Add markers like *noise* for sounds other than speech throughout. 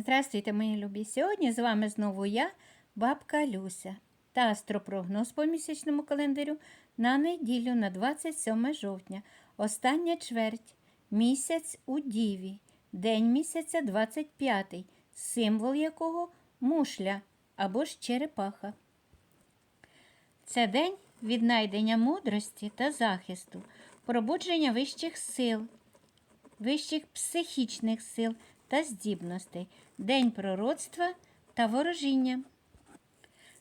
Здравствуйте, мої любі! Сьогодні з вами знову я, бабка Люся, та астропрогноз по місячному календарю на неділю на 27 жовтня, остання чверть, місяць у Діві, день місяця 25, символ якого мушля або ж черепаха. Це день віднайдення мудрості та захисту, пробудження вищих сил, вищих психічних сил та здібностей, день пророцтва та ворожіння.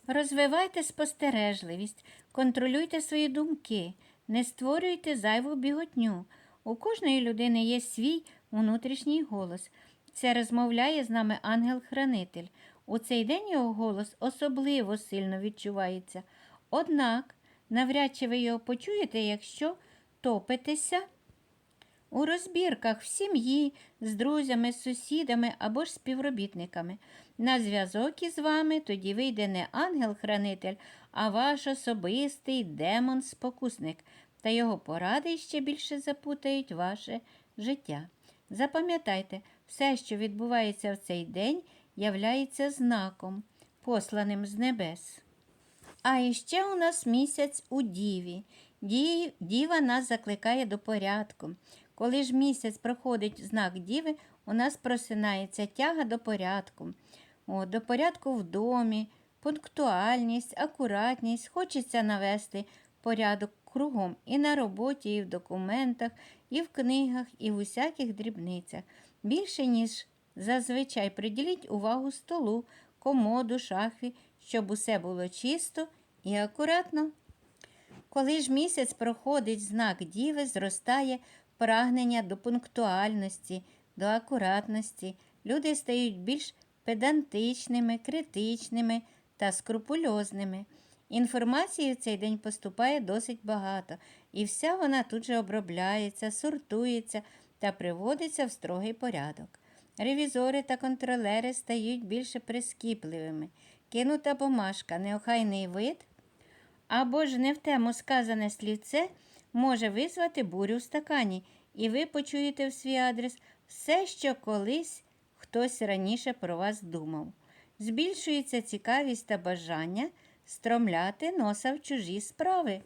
Розвивайте спостережливість, контролюйте свої думки, не створюйте зайву біготню. У кожної людини є свій внутрішній голос. Це розмовляє з нами ангел-хранитель. У цей день його голос особливо сильно відчувається. Однак, навряд чи ви його почуєте, якщо топитеся у розбірках в сім'ї, з друзями, з сусідами або ж співробітниками. На зв'язок із вами тоді вийде не ангел-хранитель, а ваш особистий демон-спокусник, та його поради ще більше запутають ваше життя. Запам'ятайте, все, що відбувається в цей день, являється знаком, посланим з небес. А іще у нас місяць у Діві. Ді- Діва нас закликає до порядку. Коли ж місяць проходить знак Діви, у нас просинається тяга до порядку. О, до порядку в домі, пунктуальність, акуратність, хочеться навести порядок кругом і на роботі, і в документах, і в книгах, і в усяких дрібницях. Більше, ніж зазвичай приділіть увагу столу, комоду, шахві, щоб усе було чисто і акуратно. Коли ж місяць проходить знак Діви, зростає прагнення до пунктуальності, до акуратності. Люди стають більш педантичними, критичними та скрупульозними. Інформації в цей день поступає досить багато, і вся вона тут же обробляється, сортується та приводиться в строгий порядок. Ревізори та контролери стають більше прискіпливими. Кинута бумажка, неохайний вид або ж не в тему сказане слівце може визвати бурю в стакані, і ви почуєте в свій адрес все, що колись хтось раніше про вас думав. Збільшується цікавість та бажання стромляти носа в чужі справи.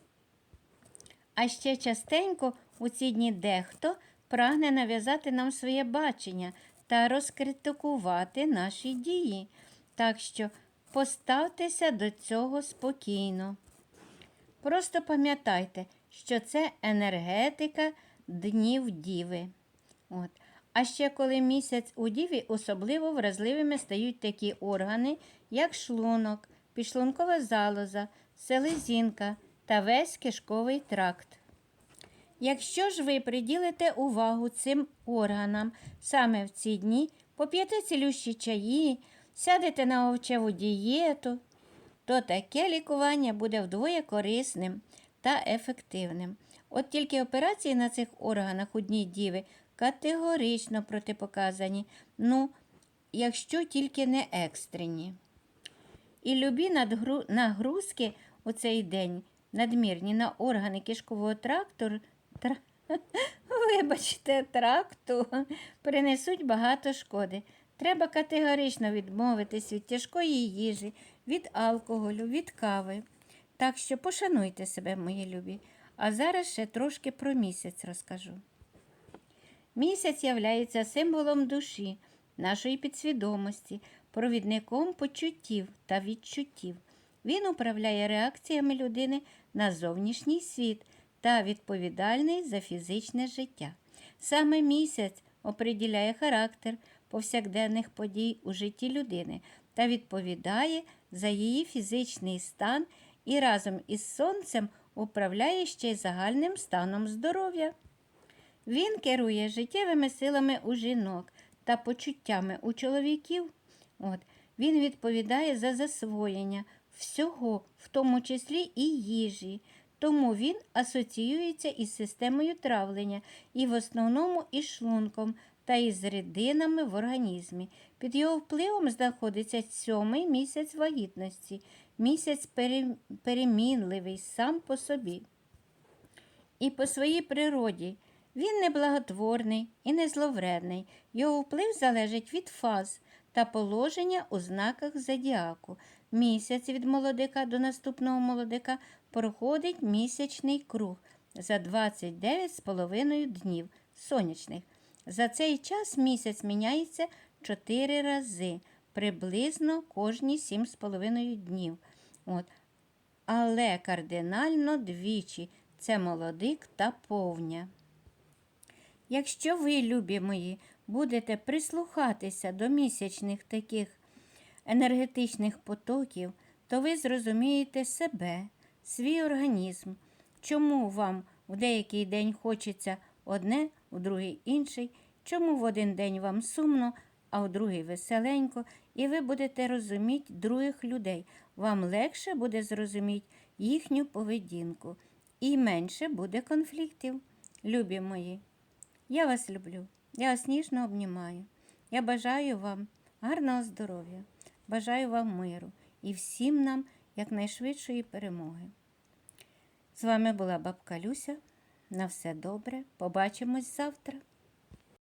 А ще частенько у ці дні дехто прагне нав'язати нам своє бачення та розкритикувати наші дії. Так що поставтеся до цього спокійно. Просто пам'ятайте, що це енергетика днів Діви. От. А ще коли місяць у Діві особливо вразливими стають такі органи, як шлунок, підшлункова залоза, селезінка та весь кишковий тракт. Якщо ж ви приділите увагу цим органам саме в ці дні, поп'єте цілющі чаї, сядете на овочеву дієту, то таке лікування буде вдвоє корисним та ефективним. От тільки операції на цих органах у дні діви категорично протипоказані, ну, якщо тільки не екстрені. І любі нагрузки у цей день, надмірні на органи кишкового тракту, тра... *laughs* вибачте, тракту, принесуть багато шкоди. Треба категорично відмовитись від тяжкої їжі, від алкоголю, від кави. Так що пошануйте себе, мої любі. А зараз ще трошки про місяць розкажу. Місяць являється символом душі, нашої підсвідомості, провідником почуттів та відчуттів. Він управляє реакціями людини на зовнішній світ та відповідальний за фізичне життя. Саме місяць оприділяє характер повсякденних подій у житті людини та відповідає за її фізичний стан і разом із сонцем управляє ще й загальним станом здоров'я. Він керує життєвими силами у жінок та почуттями у чоловіків. От, Він відповідає за засвоєння всього, в тому числі і їжі. Тому він асоціюється із системою травлення і в основному із шлунком та із рідинами в організмі. Під його впливом знаходиться сьомий місяць вагітності, місяць перемінливий сам по собі. І по своїй природі Він не благотворний і не зловредний. Його вплив залежить від фаз та положення у знаках зодіаку. Місяць від молодика до наступного молодика проходить місячний круг за 29,5 днів сонячних. За цей час місяць міняється 4 рази, приблизно кожні 7,5 днів. От. Але кардинально двічі це молодик та повня. Якщо ви, любі мої, будете прислухатися до місячних таких енергетичних потоків, то ви зрозумієте себе, свій організм, чому вам в деякий день хочеться одне, у другий інший, чому в один день вам сумно, а в другий веселенько, і ви будете розуміти других людей. Вам легше буде зрозуміти їхню поведінку і менше буде конфліктів. Любі мої. Я вас люблю, я вас ніжно обнімаю. Я бажаю вам гарного здоров'я, бажаю вам миру і всім нам якнайшвидшої перемоги. З вами була бабка Люся. На все добре. Побачимось завтра.